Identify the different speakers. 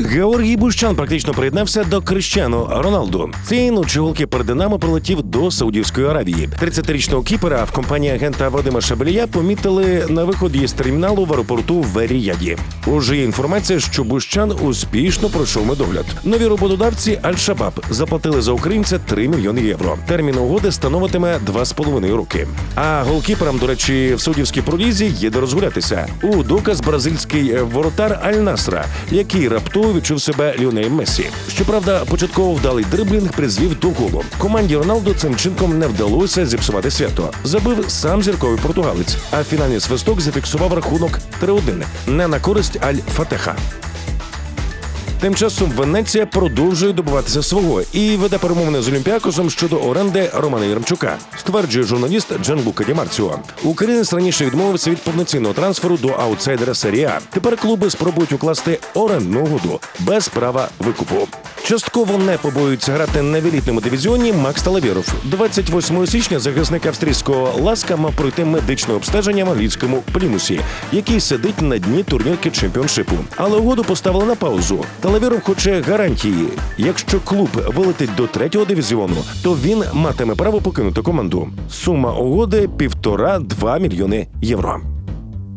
Speaker 1: Георгій Бущан практично приєднався до Крищану Роналду. Цієї ночі голкіпер Динамо прилетів до Саудівської Аравії. 30-річного кіпера в компанії агента Вадима Шабелія помітили на виході з терміналу в аеропорту в Ріяді. Уже є інформація, що Бущан успішно пройшов медогляд. Нові роботодавці Аль-Шабаб заплатили за українця 3 мільйони євро. Термін угоди становитиме 2,5 роки. А голкіперам, до речі, в саудівській пролізі є де розгулятися. У доказ бразильський воротар Аль-Насра, який раптово відчув себе Ліонелем Месі. Щоправда, початково вдалий дриблінг призвів до голу. Команді Роналду цим чинком не вдалося зіпсувати свято. Забив сам зірковий португалець, а фінальний свисток зафіксував рахунок 3-1 не на користь Аль-Фатеха. Тим часом Венеція продовжує добиватися свого і веде перемовини з Олімпіакосом щодо оренди Романа Єрмчука, стверджує журналіст Джанлука Ді Марціо. Українець раніше відмовився від повноцінного трансферу до аутсайдера серії А. Тепер клуби спробують укласти орендну угоду без права викупу. Частково не побоюються грати на елітному дивізіоні Макс Талавєров. 28 січня захисник австрійського ласка мав пройти медичне обстеження в англійському плімусі, який сидить на дні турнірки чемпіоншипу. Але угоду поставили на паузу. Талавєров хоче гарантії. Якщо клуб вилетить до третього дивізіону, то він матиме право покинути команду. Сума угоди півтора-два мільйони євро.